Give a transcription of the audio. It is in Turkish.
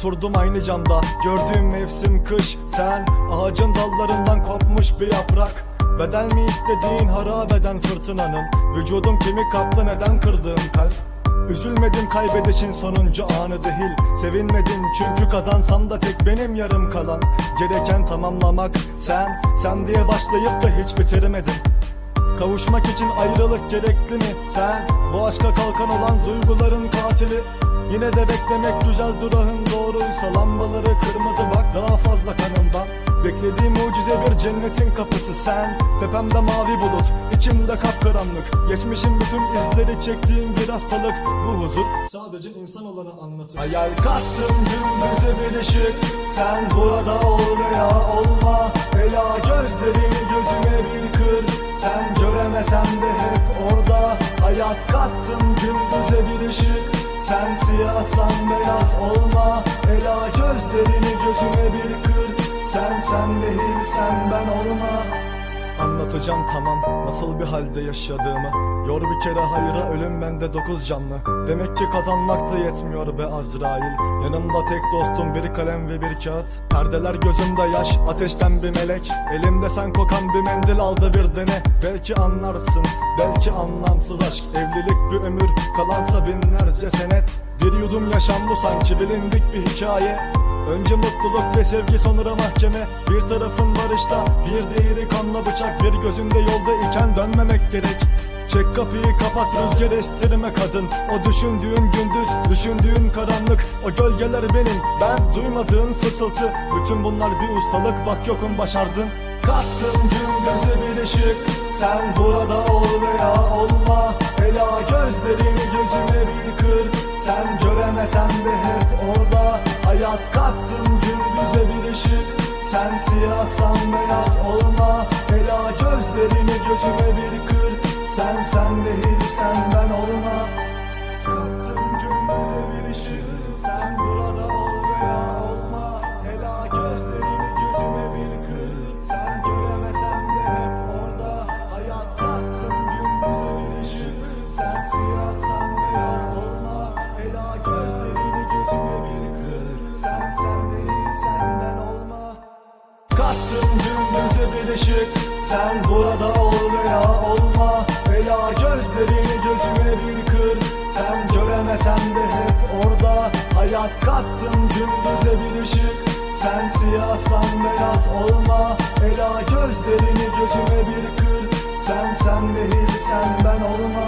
Oturdum aynı camda. Gördüğüm mevsim kış Sen ağacın dallarından kopmuş bir yaprak. Bedel mi istediğin harabeden fırtınanın? Vücudum kimi kaplı neden kırdığın kalp Üzülmedim kaybedişin sonuncu anı değil. Sevinmedim çünkü kazansam da tek benim yarım kalan. Gereken tamamlamak sen Sen diye başlayıp da hiç bitirmedim Kavuşmak için ayrılık gerekli mi? Sen Bu aşka kalkan olan duyguların katili. Yine de beklemek güzel durağın doğruysa Lambaları kırmızı bak daha fazla kanımdan. Beklediğim mucize bir cennetin kapısı. Sen Tepemde mavi bulut içimde kapkaranlık. Geçmişin bütün izleri çektiğim bir hastalık. Bu huzur sadece insan olanı anlatır. Hayal kattım gündüze bir ışık Sen burada ol Sen göremesen de hep orada. Hayat kattım gündüze bir ışık. Sen siyahsan beyaz olma. Ela gözlerini gözüme bir kır. Sen sen değilsen ben olma Anlatacağım tamam nasıl bir halde yaşadığımı. Yor bir kere hayra ölüm bende dokuz canlı. Demek ki kazanmak da yetmiyor be Azrail. Yanımda tek dostum bir kalem ve bir kağıt. Perdeler gözümde yaş ateşten bir melek. Elimde sen kokan bir mendil aldı bir dene. Belki anlarsın belki anlamsız aşk. Evlilik bir ömür kalansa binlerce senet. Bir yudum yaşam bu sanki bilindik bir hikaye Önce mutluluk ve sevgi sonra mahkeme. Bir tarafın barışta bir diğeri kanla bıçak. Bir gözünde yolda iken dönmemek gerek. Çek kapıyı kapat rüzgar estirme kadın. O düşündüğün gündüz düşündüğün karanlık. O gölgeler benim ben duymadığın fısıltı. Bütün bunlar bir ustalık bak yokum başardın Kattım gün göze bir ışık. Sen burada ol veya olma. Ela gözlerini gözüme bir kır. Sen göremesen de hep Hayat kattım gündüze bir ışık. Sen siyahsan beyaz olma. Ela gözlerini gözüme bir kır. Sen sen değilsen ben olma. Kattım gündüze bir ışık Kattım gündüze bir ışık Sen burada ol veya olma. Ela gözlerini gözüme bir kır. Sen göremesen de hep orada. Hayat kattım gündüze bir ışık Sen siyahsan beyaz olma. Ela gözlerini gözüme bir kır. Sen sen değilsen ben olma